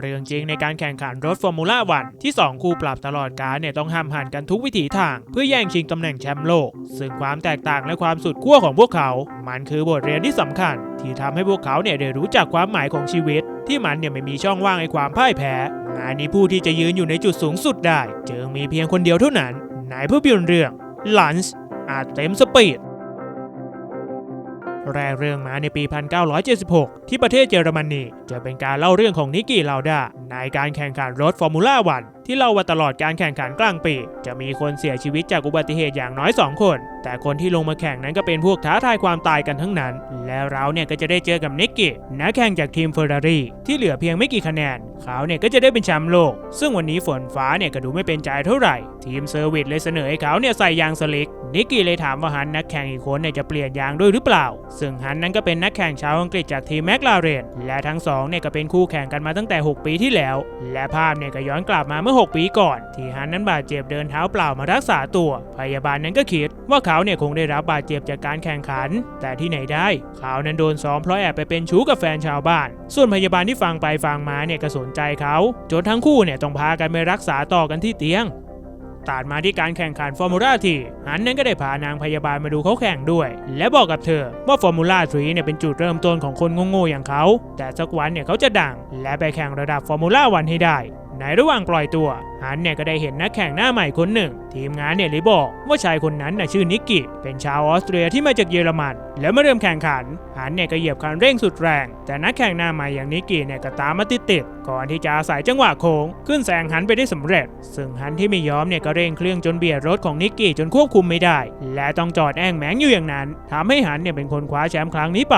เรื่องจริงในการแข่งขันรถฟอร์มูล่าวันที่ 2 คู่ปรับตลอดการเนี่ยต้องห้ามหันกันทุกวิถีทาง เพื่อแย่งชิงตำแหน่งแชมป์โลก ซึ่งความแตกต่างและความสุดขั้วของพวกเขา มันคือบทเรียนที่สำคัญ ที่ทำให้พวกเขาเนี่ยได้รู้จักความหมายของชีวิต ที่มันเนี่ยไม่มีช่องว่างให้ความพ่ายแพ้งานนี้ผู้ที่จะยืนอยู่ในจุดสูงสุดได้ จึงมีเพียงคนเดียวเท่านั้นนภาพยนตร์เรื่องลันส์อาจเต็มสปีด แรกเรื่องมาในปี 1976 ที่ประเทศเยอรมนีจะเป็นการเล่าเรื่องของนิกกี้ลาวดาในการแข่งขันรถฟอร์มูล่าวัน ที่เล่าว่าตลอดการแข่งขันกลางปี จะมีคนเสียชีวิตจากอุบัติเหตุอย่างน้อย 2 คน แต่คนที่ลงมาแข่งนั้นก็เป็นพวกท้าทายความตายกันทั้งนั้น และเราเนี่ยก็จะได้เจอกับนิกกี้นักแข่งจากทีมเฟอร์รารี่ที่เหลือเพียงไม่กี่คะแนน เขาเนี่ยก็จะได้เป็นแชมป์โลก ซึ่งวันนี้ฝนฟ้าเนี่ยก็ดูไม่เป็นใจเท่าไหร่ ทีมเซอร์วิสเลยเสนอให้เขาเนี่ยใส่ยางสลิกนิกกี้เลยถามว่าฮันนักแข่งอีกคนเนี่ยจะเปลี่ยนยางด้วยหรือเปล่า ซึ่งฮันนั้นก็เป็นนักแข่งชาวอังกฤษจากทีมแมคลาเรนและทั้งสองเนี่ยก็เป็นคู่แข่งกันมาตั้งแต่ 6 ปีที่แล้ว และภาพเนี่ยก็ย้อนกลับมาเมื่อ6 ปีก่อน ที่ฮันนั้นบาดเจ็บเดินเท้าเปล่ามารักษาตัว พยาบาลนั้นก็คิดว่าเขาเนี่ยคงได้รับบาดเจ็บจากการแข่งขัน แต่ที่ไหนได้ เขานั้นโดนซ้อมเพราะแอบไปเป็นชู้กับแฟนชาวบ้าน ส่วนพยาบาลที่ฟังไปฟังมาเนี่ยก็สนใจเขาจนทั้งคู่เนี่ยต้องพากันไปรักษาต่อกันที่เตียงตัดมาที่การแข่งขันฟอร์มูล่าทีฮันนั้นก็ได้พานางพยาบาลมาดูเขาแข่งด้วย และบอกกับเธอว่าฟอร์มูล่าทรีเนี่ยเป็นจุดเริ่มต้นของคนโง่ๆอย่างเขา แต่สักวันเนี่ยเขาจะดัง และไปแข่งระดับฟอร์มูล่าวันให้ได้ ในระหว่างปล่อยตัวฮันเนี่ยก็ได้เห็นนักแข่งหน้าใหม่คนหนึ่ง ทีมงานเนี่ยเลยบอกว่าชายคนนั้นน่ะชื่อนิกกี้เป็นชาวออสเตรียที่มาจากเยอรมัน แล้วมื่อเริ่มแข่งขันฮันเนี่ยก็เหยียบคันเร่งสุดแรง แต่นักแข่งหน้าใหม่อย่างนิกกี้เนี่ยก็ตามมาติดๆก่อนที่จะอาศัยจังหวะโค้งขึ้นแซงฮันไปได้สำเร็จ ซึ่งฮันที่ไม่ยอมเนี่ยก็เร่งเครื่องจนเบียดรถของนิกกี้จนควบคุมไม่ได้ และต้องจอดแอ่งแมงอยู่อย่างนั้นทำให้ฮันเนี่ยเป็นคนคว้าแชมป์ครั้งนี้ไป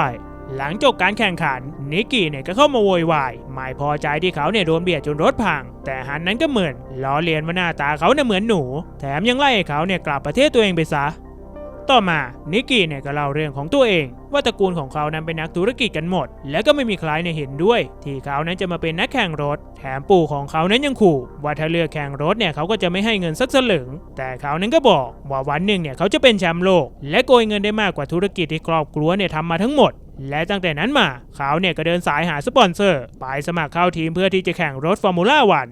หลังจบการแข่งขัน นิกกี้เนี่ยก็เข้ามาโวยวายไม่พอใจที่เขาเนี่ยโดนเบียดจนรถพัง แต่ฮันนั้นก็เหมือนล้อเลียนว่าหน้าตาเขาเนี่ยเหมือนหนู แถมยังไล่เขาเนี่ยกลับประเทศตัวเองไปซะ ต่อมานิกกี้เนี่ยก็เล่าเรื่องของตัวเอง ว่าตระกูลของเขานั้นเป็นนักธุรกิจกันหมด และก็ไม่มีใครเนี่ยเห็นด้วย ที่เขานั้นจะมาเป็นนักแข่งรถ แถมปู่ของเขานั้นยังขู่ว่าถ้าเลือกแข่งรถเนี่ยเขาก็จะไม่ให้เงินสักสลึง แต่เขานั้นก็บอกว่าวันหนึ่งเนี่ยเขาจะเป็นแชมป์โลก และโกยเงินได้มากกว่าธุรกิจที่ครอบครัวเนี่ยทำมาทั้งหมดและตั้งแต่นั้นมา เขาเนี่ยก็เดินสายหาสปอนเซอร์ ไปสมัครเข้าทีมเพื่อที่จะแข่งรถฟอร์มูล่าวัน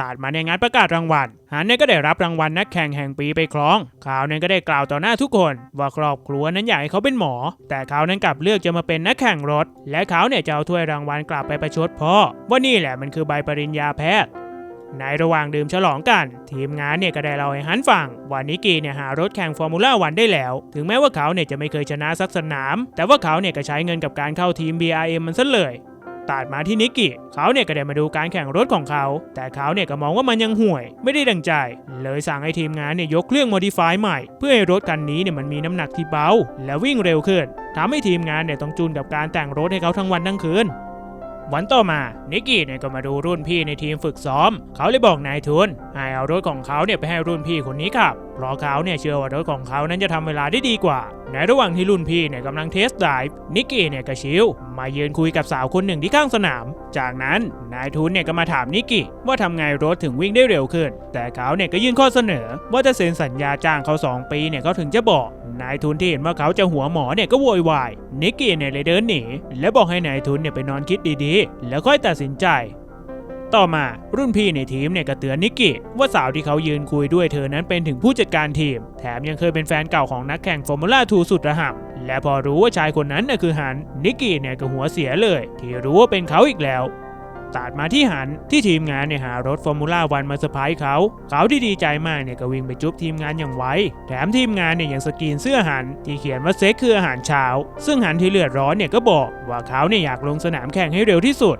ตัดมาในงานประกาศรางวัลฮันเนี่ยก็ได้รับรางวัลนักแข่งแห่งปีไปครองเขาเนี่ยก็ได้กล่าวต่อหน้าทุกคน ว่าครอบครัวนั้นอยากให้เขาเป็นหมอ แต่เขานั้นกลับเลือกจะมาเป็นนักแข่งรถ และเขาเนี่ยจะเอาถ้วยรางวัลกลับไปประชดพ่อว่านี่แหละมันคือใบปริญญาแพทย์ในระหว่างดื่มฉลองกัน ทีมงานเนี่ยก็ได้เล่าให้ฮันฟังว่านิกกี้เนี่ยหารถแข่งฟอร์มูล่าวันได้แล้ว ถึงแม้ว่าเขาเนี่ยจะไม่เคยชนะสักสนาม แต่ว่าเขาเนี่ยก็ใช้เงินกับการเข้าทีม BRM มันซะเลย ตัดมาที่นิกกี้เขาเนี่ยก็ได้มาดูการแข่งรถของเขา แต่เขาเนี่ยก็มองว่ามันยังห่วย ไม่ได้ดังใจ เลยสั่งให้ทีมงานเนี่ยยกเครื่องโมดิฟายใหม่ เพื่อให้รถคันนี้เนี่ยมันมีน้ำหนักที่เบา และวิ่งเร็วขึ้นทำให้ทีมงานเนี่ยต้องจูนกับการแต่งรถให้เขาทั้งวันทั้งคืน วันต่อมานิกกี้เนี่ยก็มาดูรุ่นพี่ในทีมฝึกซ้อม เขาเลยบอกนายทุนให้เอารถของเขาเนี่ยไปให้รุ่นพี่คนนี้ขับเพราะเขาเนี่ยเชื่อว่ารถของเขานั้นจะทำเวลาได้ดีกว่า ในระหว่างที่รุ่นพี่เนี่ยกำลังเทสไดฟ์นิกกี้เนี่ยก็ชิลมายืนคุยกับสาวคนหนึ่งที่ข้างสนาม จากนั้นนายทุนเนี่ยก็มาถามนิกกี้ว่าทำไงรถถึงวิ่งได้เร็วขึ้น แต่เขาเนี่ยก็ยื่นข้อเสนอ ว่าจะเซ็นสัญญาจ้างเขา 2 ปีเนี่ยเขาถึงจะบอก นายทุนที่เห็นว่าเขาจะหัวหมอเนี่ยก็โวยวายนิกกี้เนี่ยเลยเดินหนีและบอกให้นายทุนเนี่ยไปนอนคิดดีๆ แล้วค่อยตัดสินใจ ต่อมารุ่นพี่ในทีมเนี่ยก็เตือนนิกกี้ว่าสาวที่เขายืนคุยด้วยเธอนั้นเป็นถึงผู้จัดการทีม แถมยังเคยเป็นแฟนเก่าของนักแข่งฟอร์มูล่าทูสุดระห่ำและพอรู้ว่าชายคนนั้นน่ะคือฮันนิกกี้เนี่ยก็หัวเสียเลย ที่รู้ว่าเป็นเขาอีกแล้ว ตัดมาที่หันที่ทีมงานเนี่ยหารถฟอร์มูล่าวันมาเซอร์ไพรส์เขาเขาที่ดีใจมากเนี่ยก็วิ่งไปจุ๊บทีมงานอย่างไวแถมทีมงานเนี่ยยังสกรีนเสื้อหันที่เขียนว่าเซ็กคืออาหารเช้า ซึ่งหันที่เลือดร้อนเนี่ยก็บอกว่าเขาเนี่ยอยากลงสนามแข่งให้เร็วที่สุด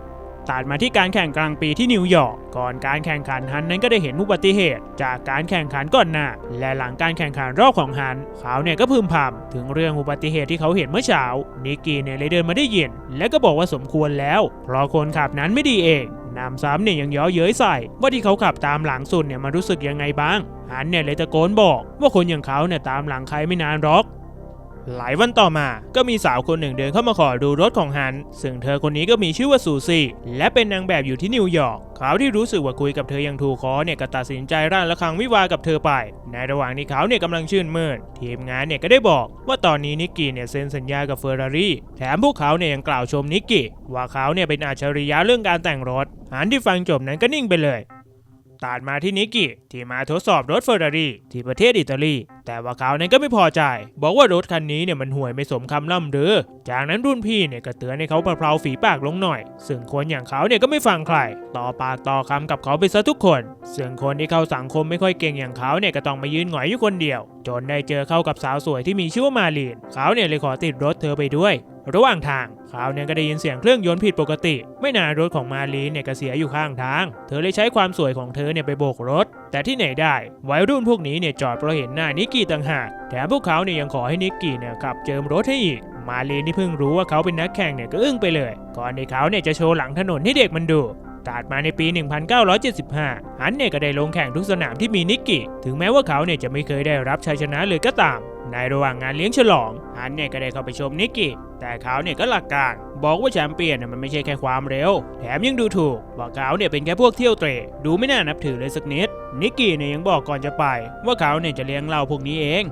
ตัดมาที่การแข่งกลางปีที่นิวยอร์กก่อนการแข่งขันฮันนั้นก็ได้เห็นอุบัติเหตุ จากการแข่งขันก่อนหน้า และหลังการแข่งขันรอบของฮันเขาเนี่ยก็พึมพำถึงเรื่องอุบัติเหตุที่เขาเห็นเมื่อเช้านิกกี้เนี่ยเลยเดินมาได้ยิน และก็บอกว่าสมควรแล้ว เพราะคนขับนั้นไม่ดีเองนำซ้ำเนี่ยยังเย้อเย้ยใส่ ว่าที่เขาขับตามหลังสุดเนี่ยมันรู้สึกยังไงบ้างฮันเนี่ยเลยตะโกนบอก ว่าคนอย่างเขาเนี่ยตามหลังใครไม่นานหรอก หลายวันต่อมาก็มีสาวคนหนึ่งเดินเข้ามาขอดูรถของฮัน ซึ่งเธอคนนี้ก็มีชื่อว่าซูซี่ และเป็นนางแบบอยู่ที่นิวยอร์กเขาที่รู้สึกว่าคุยกับเธอยังถูกคอเนี่ยก็ตัดสินใจร่างระฆังวิวากับเธอไป ในระหว่างที่เขาเนี่ยกำลังชื่นมื่นทีมงานเนี่ยก็ได้บอกว่าตอนนี้นิกกี้เนี่ยเซ็นสัญญากับเฟอร์รารี่แถมพวกเขาเนี่ยยังกล่าวชมนิกกี้ว่าเขาเนี่ยเป็นอัจฉริยะเรื่องการแต่งรถฮันที่ฟังจบนั้นก็นิ่งไปเลย ตัดมาที่นิกกี้ที่มาทดสอบรถเฟอร์รารี่ที่ประเทศอิตาลี แต่ว่าเขาเนั้นก็ไม่พอใจ บอกว่ารถคันนี้เนี่ยมันห่วยไม่สมคำล่ำลือจากนั้นรุ่นพี่เนี่ยก็เตือนให้เขาเพลาฝีปากลงหน่อย ซึ่งคนอย่างเขาเนี่ยก็ไม่ฟังใคร ต่อปากต่อคำกับเขาไปซะทุกคน ซึ่งคนที่เข้าสังคมไม่ค่อยเก่งอย่างเขาเนี่ยก็ต้องมายืนหงอยอยู่คนเดียว จนได้เจอเข้ากับสาวสวยที่มีชื่อว่ามาลีนเขาเนี่ยเลยขอติดรถเธอไปด้วย ระหว่างทางเขาเนี่ยก็ได้ยินเสียงเครื่องยนต์ผิดปกติ ไม่นานรถของมาลีเนี่ยก็เสียอยู่ข้างทาง เธอเลยใช้ความสวยของเธอเนี่ยไปโบกรถ แต่ที่ไหนได้วัยรุ่นพวกนี้เนี่ยจอดเพราะเห็นหน้านิกกี้ต่างหากแถมพวกเขาเนี่ยยังขอให้นิกกี้เนี่ยขับเจิมรถให้อีกมาลีนที่เพิ่งรู้ว่าเขาเป็นนักแข่งเนี่ยก็อึ้งไปเลย ก่อนที่เขาเนี่ยจะโชว์หลังถนนให้เด็กมันดูตัดมาในปี 1975 ฮันเนี่ยก็ได้ลงแข่งทุกสนามที่มีนิกกี้ ถึงแม้ว่าเขาเนี่ยจะไม่เคยได้รับชัยชนะเลยก็ตาม ในระหว่างงานเลี้ยงฉลองฮันเนี่ยก็ได้เข้าไปชมนิกกี้ แต่เขาเนี่ยก็หลักการ บอกว่าแชมเปี้ยนมันไม่ใช่แค่ความเร็ว แถมยังดูถูกว่าเขาเนี่ยเป็นแค่พวกเที่ยวเตะดูไม่น่านับถือเลยสักนิด นิกกี้เนี่ยยังบอกก่อนจะไป ว่าเขาเนี่ยจะเลี้ยงเราพวกนี้เอง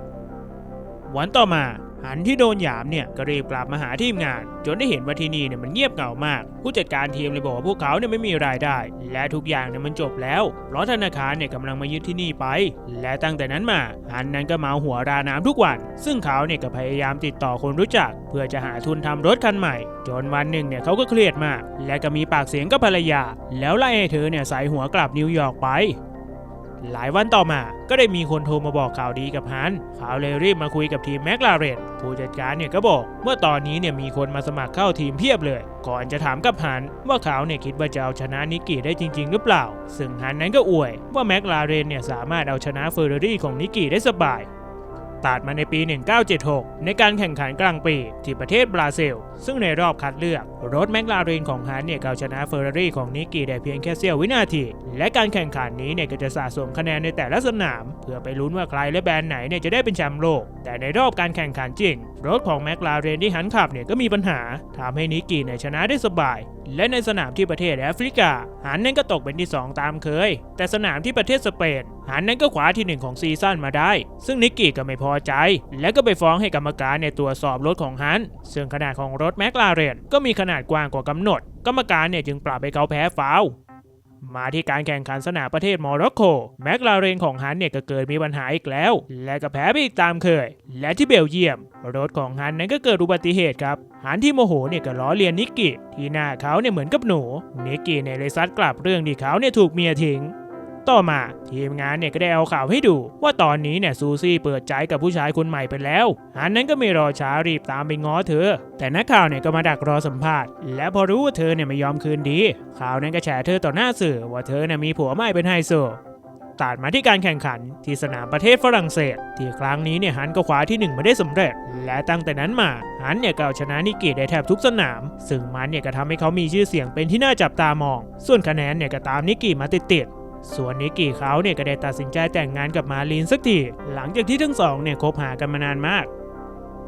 วันต่อมา หันที่โดนหยามเนี่ยก็รีบกลับมาหาทีมงาน จนได้เห็นว่าที่นี่เนี่ยมันเงียบเหงามาก ผู้จัดการทีมเลยบอกว่าพวกเขาเนี่ยไม่มีรายได้ และทุกอย่างเนี่ยมันจบแล้ว เพราะธนาคารเนี่ยกำลังมายึดที่นี่ไป และตั้งแต่นั้นมาหันนั้นก็เมาหัวราน้ำทุกวัน ซึ่งเขาเนี่ยก็พยายามติดต่อคนรู้จัก เพื่อจะหาทุนทำรถคันใหม่ จนวันหนึ่งเนี่ยเขาก็เครียดมาก และก็มีปากเสียงกับภรรยา แล้วไล่ให้เธอเนี่ยใส่หัวกลับนิวยอร์กไป หลายวันต่อมาก็ได้มีคนโทรมาบอกข่าวดีกับฮันเขาเลยรีบมาคุยกับทีมแมคลาเรนผู้จัดการเนี่ยก็บอก เมื่อตอนนี้เนี่ยมีคนมาสมัครเข้าทีมเพียบเลย ก่อนจะถามกับฮันว่าเขาเนี่ยคิดว่าจะเอาชนะนิกกี้ได้จริง ๆ หรือเปล่า ซึ่งฮันนั้นก็อวย ว่าแมคลาเรนเนี่ยสามารถเอาชนะเฟอร์รารี่ของนิกกี้ได้สบาย ตัดมาในปี 1976 ในการแข่งขันกลางปีที่ประเทศบราซิล ซึ่งในรอบคัดเลือก รถแมคลาเรนของฮันเนี่ยก็เอาชนะเฟอร์รารี่ของนิกกี้ได้เพียงแค่เสี้ยววินาที และการแข่งขันนี้เนี่ยก็จะสะสมคะแนนในแต่ละสนาม เพื่อไปลุ้นว่าใครและแบรนด์ไหนเนี่ยจะได้เป็นแชมป์โลก แต่ในรอบการแข่งขันจริง รถของแมคลาเรนที่ฮันขับเนี่ยก็มีปัญหาทำให้นิกกี้เนี่ยชนะได้สบาย และในสนามที่ประเทศแอฟริกาฮันนั้นก็ตกเป็นที่ 2 ตามเคย แต่สนามที่ประเทศสเปนฮันนั้นก็ขวาที่ 1 ของซีซั่นมาได้ ซึ่งนิกกี้ก็ไม่พอใจ และก็ไปฟ้องให้กรรมการในตรวจสอบรถของฮันซึ่งขนาดของรถแมคลาเรนก็มีขนาดกว้างกว่ากำหนด กรรมการเนี่ยจึงปรับให้เขาแพ้ฟาว มาที่การแข่งขันสนามประเทศโมร็อกโกแม็กลาเรนของฮันเนี่ยก็เกิดมีปัญหาอีกแล้ว และก็แพ้ไปอีกตามเคย และที่เบลเยียม รถของฮันนั้นก็เกิดอุบัติเหตุครับฮันที่โมโหเนี่ยก็ล้อเลียนนิกกี้ที่หน้าเขาเนี่ยเหมือนกับหนูนิกกี้เนี่ยเลยซัดกลับเรื่องที่เขาเนี่ยถูกเมียทิ้ง ต่อมาทีมงานเนี่ยก็ได้เอาข่าวให้ดู ว่าตอนนี้เนี่ยซูซี่เปิดใจกับผู้ชายคนใหม่ไปแล้วฮันนั้นก็ไม่รอช้ารีบตามไปง้อเธอ แต่นักข่าวเนี่ยก็มาดักรอสัมภาษณ์ และพอรู้ว่าเธอเนี่ยไม่ยอมคืนดี ข่าวนั้นก็แฉเธอต่อหน้าสื่อ ว่าเธอเนี่ยมีผัวใหม่เป็นไฮโซตัดมาที่การแข่งขันที่สนามประเทศฝรั่งเศส ที่ครั้งนี้เนี่ยฮันก็คว้าที่หนึ่งมาได้สำเร็จ และตั้งแต่นั้นมาฮันเนี่ยก็เอาชนะนิกกี้ได้แทบทุกสนาม ซึ่งมันเนี่ยก็ทำให้เขามีชื่อเสียงเป็นที่น่าจับตามอง ส่วนคะแนนเนี่ยก็ตามนิกกี้มาติดๆ ส่วนนิกกี้เขาเนี่ยก็ได้ตัดสินใจแต่งงานกับมาลีนสักที หลังจากที่ทั้งสองเนี่ยคบหากันมานานมาก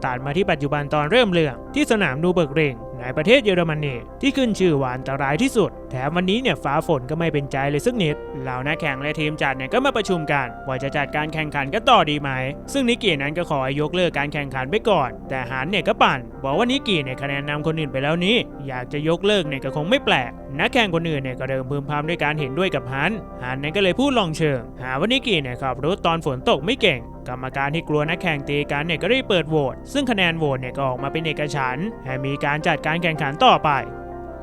ตัดมาที่ปัจจุบันตอนเริ่มเรื่องที่สนามนูเบิร์กเรงในประเทศเยอรมนีที่ขึ้นชื่อว่าอันตรายที่สุด แถมวันนี้เนี่ยฟ้าฝนก็ไม่เป็นใจเลยสักนิด เหล่านักแข่งและทีมจัดเนี่ยก็มาประชุมกัน ว่าจะจัดการแข่งขันกันต่อดีไหม ซึ่งนิกกี้นั้นก็ขอยกเลิกการแข่งขันไปก่อน แต่หานเนี่ยก็ปั่น บอกว่านิกกี้เนี่ยคะแนนนำคนอื่นไปแล้วนี้ อยากจะยกเลิกเนี่ยก็คงไม่แปลก นักแข่งคนอื่นเนี่ยก็เดิมพึมพำด้วยการเห็นด้วยกับฮันฮันเนี่ยก็เลยพูดลองเชิง หาว่านิกกี้เนี่ยขับรถตอนฝนตกไม่เก่ง กรรมการที่กลัวนักแข่งตีกันเนี่ยก็ได้เปิดโหวตซึ่งคะแนนโหวตเนี่ยก็ออกมาเป็นเอกฉันท์ให้มีการจัดการแข่งขันต่อไป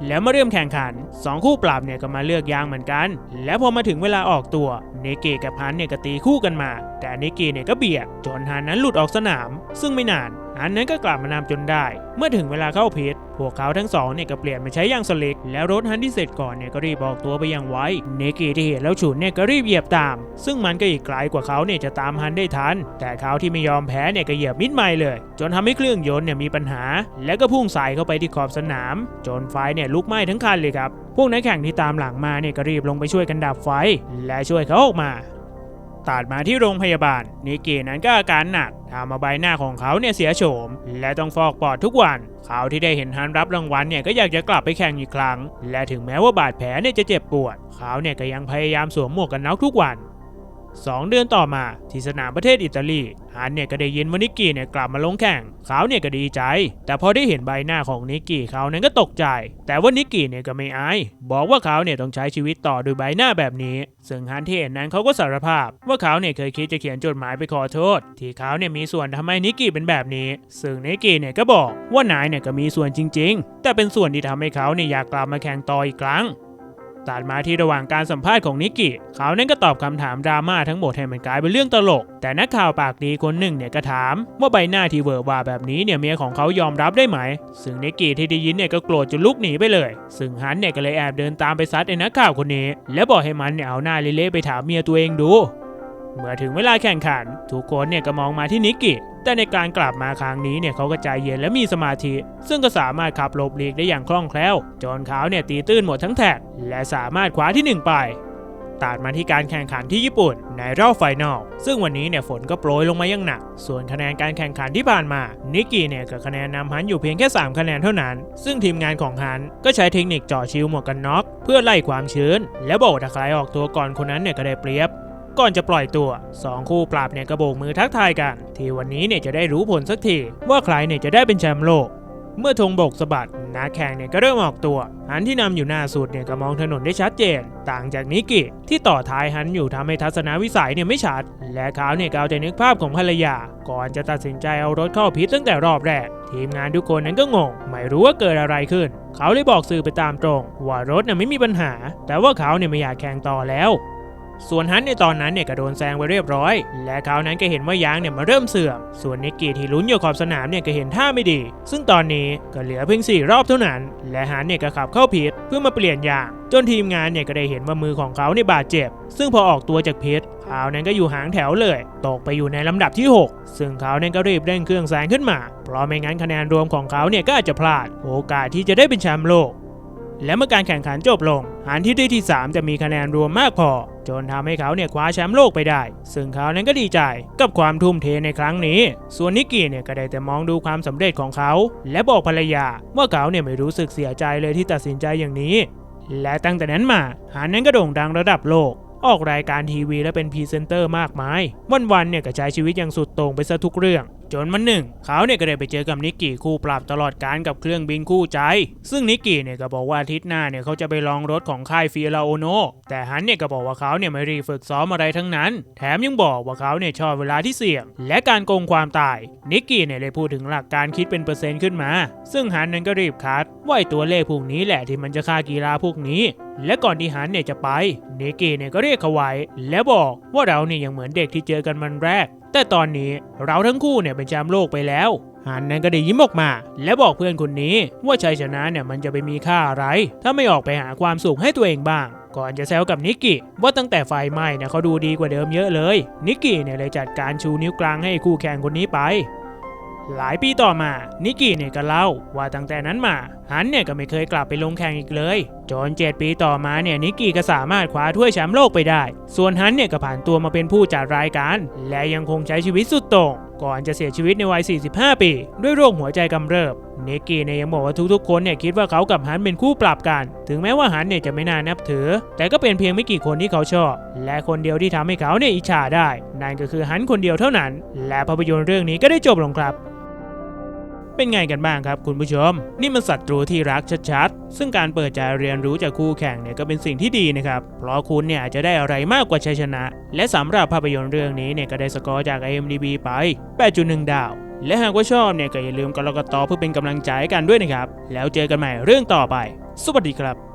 แล้วมาเริ่มแข่งขัน 2 คู่ปรับเนี่ยก็มาเลือกยางเหมือนกัน แล้วพอมาถึงเวลาออกตัวเนเกกับฮันเนี่ยก็ตีคู่กันมา แต่เนเกเนี่ยก็เบียดจนฮันนั้นหลุดออกสนาม ซึ่งไม่นานฮันนั้นก็กลับมานำจนได้ เมื่อถึงเวลาเข้าพิษพวกเขาทั้งสองเนี่ยก็เปลี่ยนมาใช้ยางสลิก แล้วรถฮันที่เสร็จก่อนเนี่ยก็รีบออกตัวไปย่างไวเนเกที่เห็นแล้วฉุนเนี่ยก็รีบเหยียบตาม ซึ่งมันก็อีกไกลกว่าเขาเนี่ยจะตามฮันได้ทัน แต่เขาที่ไม่ยอมแพ้เนี่ยก็เหยียบมิดไม่เลย จนทำให้เครื่องยนต์เนี่ยมีปัญหา แล้วก็พุ่งใส่เข้าไปที่ขอบสนาม จนไฟเนี่ยลุกไหม้ทั้งคันเลยครับ พวกนักแข่งที่ตามหลังมาเนี่ยก็รีบลงไปช่วยกันดับไฟ และช่วยเขาออกมา ตัดมาที่โรงพยาบาล นิกกี้นั้นก็อาการหนักทำมาใบหน้าของเขาเนี่ยเสียโฉม และต้องฟอกปอดทุกวัน เขาที่ได้เห็นฮันรับรางวัลเนี่ยก็อยากจะกลับไปแข่งอีกครั้ง และถึงแม้ว่าบาดแผลเนี่ยจะเจ็บปวด เขาเนี่ยก็ยังพยายามสวมหมวกกันน็อกทุกวัน สองเดือนต่อมาที่สนามประเทศอิตาลีฮันเนี่ยก็ได้ยินว่านิกกี้เนี่ยกลับมาลงแข่งเขาเนี่ยก็ดีใจ แต่พอได้เห็นใบหน้าของนิกกี้เขานั้นก็ตกใจ แต่ว่านิกกี้เนี่ยก็ไม่อาย บอกว่าเขาเนี่ยต้องใช้ชีวิตต่อด้วยใบหน้าแบบนี้ ซึ่งฮันที่เห็นนั้นเขาก็สารภาพ ว่าเขาเนี่ยเคยคิดจะเขียนจดหมายไปขอโทษ ที่เขาเนี่ยมีส่วนทำให้นิกกี้เป็นแบบนี้ ซึ่งนิกกี้เนี่ยก็บอกว่านายเนี่ยก็มีส่วนจริง ๆ แต่เป็นส่วนที่ทำให้เขาเนี่ยอยากกลับมาแข่งต่ออีกครั้ง ตัดมาที่ระหว่างการสัมภาษณ์ของนิกกี้เขาเน้นก็ตอบคำถามดราม่าทั้งหมดให้มันกลายเป็นเรื่องตลก แต่นักข่าวปากดีคนหนึ่งเนี่ยก็ถามว่าใบหน้าที่เวอร์วาแบบนี้เนี่ยเมียของเขายอมรับได้ไหม ซึ่งนิกกี้ที่ได้ยินเนี่ยก็โกรธจนลุกหนีไปเลย ซึ่งฮันเนี่ยก็เลยแอบเดินตามไปซัดไอ้นักข่าวคนนี้ และบอกให้มันเนี่ยเอาหน้าเละๆไปถามเมียตัวเองดู เมื่อถึงเวลาแข่งขัน ทุกคนเนี่ยก็มองมาที่นิกกี้แต่ในการกลับมาครั้งนี้เนี่ยเขาก็ใจเย็นและมีสมาธิ ซึ่งก็สามารถขับหลบหลีกได้อย่างคล่องแคล่ว จนเขาเนี่ยตีตื้นหมดทั้งแท็กและสามารถคว้าที่หนึ่งไปตัดมาที่การแข่งขันที่ญี่ปุ่นในรอบไฟนอล ซึ่งวันนี้เนี่ยฝนก็โปรยลงมาอย่างหนัก ส่วนคะแนนการแข่งขันที่ผ่านมา นิกกี้เนี่ยก็คะแนนนำฮันอยู่เพียงแค่ 3 คะแนนเท่านั้น ซึ่งทีมงานของฮันก็ใช้เทคนิคเจ่อชิวหมวกกันน็อก เพื่อไล่ความชื้น และบอกถ้าใครออกตัวก่อนคนนั้นเนี่ยก็ได้เปรียบ ก่อนจะปล่อยตัว 2 คู่ปราบเนี่ยกระโบกมือทักทายกัน ที่วันนี้เนี่ยจะได้รู้ผลสักทีว่าใครเนี่ยจะได้เป็นแชมป์โลก เมื่อธงโบกสะบัดนักแข่งเนี่ยก็เริ่มออกตัวฮันที่นำอยู่หน้าสุดเนี่ยก็มองถนนได้ชัดเจน ต่างจากนิกกี้ที่ต่อท้ายฮันอยู่ทำให้ทัศนวิสัยเนี่ยไม่ชัด และเขาเนี่ยก็เอาแต่นึกภาพของภรรยา ก่อนจะตัดสินใจเอารถเข้าพิษตั้งแต่รอบแรก ทีมงานทุกคนนั้นก็งง ไม่รู้ว่าเกิดอะไรขึ้น เขาเลยบอกสื่อไปตามตรง ว่ารถเนี่ยไม่มีปัญหา แต่ว่าเขาเนี่ยไม่อยากแข่งต่อแล้ว ส่วนฮันในตอนนั้นเนี่ยก็โดนแซงไปเรียบร้อย และเขานั้นก็เห็นว่ายางเนี่ยมาเริ่มเสื่อม ส่วนนิกกี้ที่ลุ้นอยู่ขอบสนามเนี่ยก็เห็นท่าไม่ดี ซึ่งตอนนี้ก็เหลือเพียง4รอบเท่านั้น และฮันเนี่ยก็ขับเข้าพิษเพื่อมาเปลี่ยนยาง จนทีมงานเนี่ยก็ได้เห็นว่ามือของเขาเนี่ยบาดเจ็บ ซึ่งพอออกตัวจากพิษเขานั้นก็อยู่หางแถวเลย ตกไปอยู่ในลำดับที่ 6 ซึ่งเขาเนี่ยก็รีบเร่งเครื่องแซงขึ้นมา เพราะไม่งั้นคะแนนรวมของเขาเนี่ยก็อาจจะพลาด โอกาสที่จะได้เป็นแชมป์โลก และเมื่อการแข่งขันจบลงฮันที่ได้ที่ 3 จะมีคะแนนรวมมากพอ จนทำให้เขาเนี่ยคว้าแชมป์โลกไปได้ ซึ่งเขานั้นก็ดีใจกับความทุ่มเทในครั้งนี้ ส่วนนิกกี้เนี่ยก็ได้แต่มองดูความสำเร็จของเขา และบอกภรรยาว่าเขาเนี่ยไม่รู้สึกเสียใจเลยที่ตัดสินใจอย่างนี้ และตั้งแต่นั้นมาฮันนั้นก็โด่งดังระดับโลกออกรายการทีวีและเป็นพรีเซนเตอร์มากมาย วันๆเนี่ยก็ใช้ชีวิตอย่างสุดโต่งไปซะทุกเรื่อง จนมันหนึ่ง เขาเนี่ยก็ได้ไปเจอกับนิกกี้คู่ปรับตลอดการกับเครื่องบินคู่ใจ ซึ่งนิกกี้เนี่ยก็บอกว่าอาทิตย์หน้าเนี่ยเขาจะไปลองรถของค่ายฟิลาโอโนแต่ฮันเนี่ยก็บอกว่าเขาเนี่ยไม่รีบฝึกซ้อมอะไรทั้งนั้น แถมยังบอกว่าเขาเนี่ยชอบเวลาที่เสี่ยง และการโกงความตาย นิกกี้เนี่ยได้พูดถึงหลักการคิดเป็นเปอร์เซ็นต์ขึ้นมา ซึ่งฮันนั้นก็รีบคัดว่าไอตัวเลขพวกนี้แหละที่มันจะฆ่ากีฬาพวกนี้และก่อนที่ฮันเนี่ยจะไปนิกกี้เนี่ยก็เรียกเขาไว้ และบอกว่าเราเนี่ยยังเหมือนเด็กที่เจอกันมันแรก แต่ตอนนี้เราทั้งคู่เนี่ยเป็นแชมป์โลกไปแล้วฮันนั้นก็ได้ยิ้มออกมา และบอกเพื่อนคนนี้ว่าชัยชนะเนี่ยมันจะไปมีค่าอะไร ถ้าไม่ออกไปหาความสุขให้ตัวเองบ้าง ก่อนจะแซวกับนิกกี้ว่าตั้งแต่ไฟไหม้เนี่ยเขาดูดีกว่าเดิมเยอะเลย นิกกี้เนี่ยเลยจัดการชูนิ้วกลางให้คู่แข่งคนนี้ไป หลายปีต่อมานิกกี้เนี่ยก็เล่าว่าตั้งแต่นั้นมาฮันเนี่ยก็ไม่เคยกลับไปลงแข่งอีกเลย จน7ปีต่อมาเนี่ยนิกกี้ก็สามารถคว้าถ้วยแชมป์โลกไปได้ ส่วนฮันเนี่ยก็ผ่านตัวมาเป็นผู้จัดรายการ และยังคงใช้ชีวิตสุดโต่งก่อนจะเสียชีวิตในวัย 45 ปี ด้วยโรคหัวใจกำเริบ นิกกี้เนี่ยยังบอกว่าทุกๆ คนเนี่ยคิดว่าเขากับฮันเป็นคู่ปรับกัน ถึงแม้ว่าฮันเนี่ยจะไม่น่านับถือ แต่ก็เป็นเพียงไม่กี่คนที่เขาชอบ และคนเดียวที่ทำให้เขาเนี่ยอิจฉาได้ นั่นก็คือฮันคนเดียวเท่านั้น และภาพยนตร์เรื่องนี้ก็ได้จบลงครับ เป็นไงกันบ้างครับคุณผู้ชม นี่มันศัตรูที่รักชัดๆ ซึ่งการเปิดใจเรียนรู้จากคู่แข่งเนี่ยก็เป็นสิ่งที่ดีนะครับ เพราะคุณเนี่ยอาจจะได้อะไรมากกว่าชัยชนะ และสำหรับภาพยนตร์เรื่องนี้เนี่ยก็ได้สกอร์จาก IMDb ไป 8.1 ดาว และหากว่าชอบเนี่ยก็อย่าลืมกดไลค์กดต่อเพื่อเป็นกำลังใจกันด้วยนะครับ แล้วเจอกันใหม่เรื่องต่อไป สวัสดีครับ